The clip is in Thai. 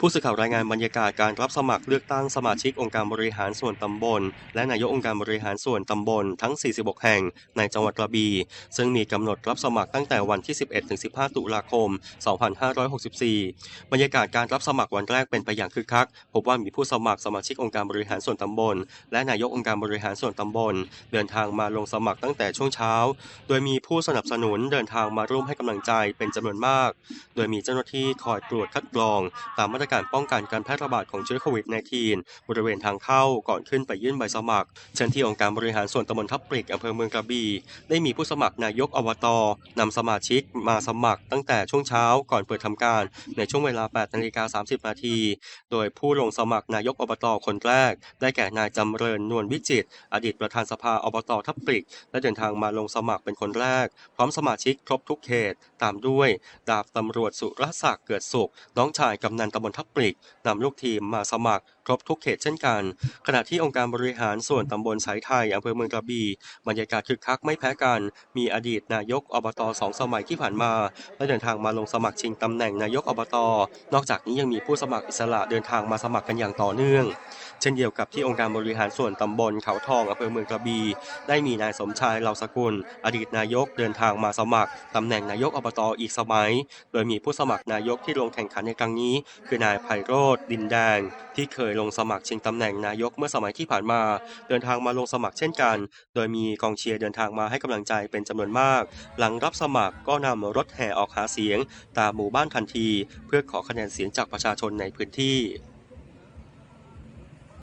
ผู้สื่อข่าวรายงานบรรยากาศการรับสมัครเลือกตั้งสมาชิกองค์การบริหารส่วนตำบล และนายกองค์การบริหารส่วนตำบลทั้ง 46 แห่งในจังหวัดกระบี่ซึ่งมีกำหนดรับสมัครตั้งแต่วันที่ 11-15 ตุลาคม 2564 บรรยากาศการรับสมัครวันแรกเป็นไปอย่างคึกคัก พบว่ามีผู้สมัครสมาชิกองค์การบริหารส่วนตำบล และนายกองค์การบริหารส่วนตำบล เดินทางมาลงสมัครตั้งแต่ช่วงเช้า โดยมีผู้สนับสนุนเดินทางมาร่วมให้กำลังใจเป็นจำนวนมาก โดยมีเจ้าหน้าที่คอยตรวจคัดกรองตามมาตรการป้องกันการแพร่ระบาดของเชื้อโควิด -19 บริเวณทางเข้าก่อนขึ้นไปยื่นใบสมัคร เช่นที่องค์การบริหารส่วนตำบลทับปริกอำเภอเมืองกระบี่ได้มีผู้สมัครนายกอบตนำสมาชิกมาสมัครตั้งแต่ช่วงเช้าก่อนเปิดทำการในช่วงเวลา 8 นาฬิกา 30 นาที โดยผู้ลงสมัครนายกอบตคนแรก ได้แก่นายจำเริญนวลวิจิตอดีตประธานสภาอบตทับปริก และเดินทางมาลงสมัครเป็นคนแรก พร้อมสมาชิกครบทุกเขต ตามด้วย ดาบตำรวจสุรศักดิ์เกิดสุข น้องชายกำนันตำบลทัพปริกนำลูกทีมมาสมัครครบทุกเขตเช่นกัน ขณะที่องค์การบริหารส่วนตำบลสายไทยอำเภอเมืองกระบี่บรรยากาศคึกคักไม่แพ้กัน มีอดีตนายกอบตสองสมัยที่ผ่านมาและเดินทางมาลงสมัครชิงตำแหน่งนายกอบต นอกจากนี้ยังมีผู้สมัครอิสระเดินทางมาสมัครกันอย่างต่อเนื่อง เช่นเดียวกับที่องค์การบริหารส่วนตำบลเขาทองอำเภอเมืองกระบี่ได้มีนายสมชายเหล่าสกุล อดีตนายกเดินทางมาสมัครตำแหน่งนายกอบตอีกสมัย โดยมีผู้สมัครนายกที่ลงแข่งขันในครั้งนี้ คือนายไพโรธดินแดง ที่เคยลงสมัครชิงตำแหน่งนายกเมื่อสมัยที่ผ่านมา เดินทางมาลงสมัครเช่นกัน โดยมีกองเชียร์เดินทางมาให้กำลังใจเป็นจำนวนมาก หลังรับสมัครก็นำรถแห่ออกหาเสียง ตามหมู่บ้านทันที เพื่อขอคะแนนเสียงจากประชาชนในพื้นที่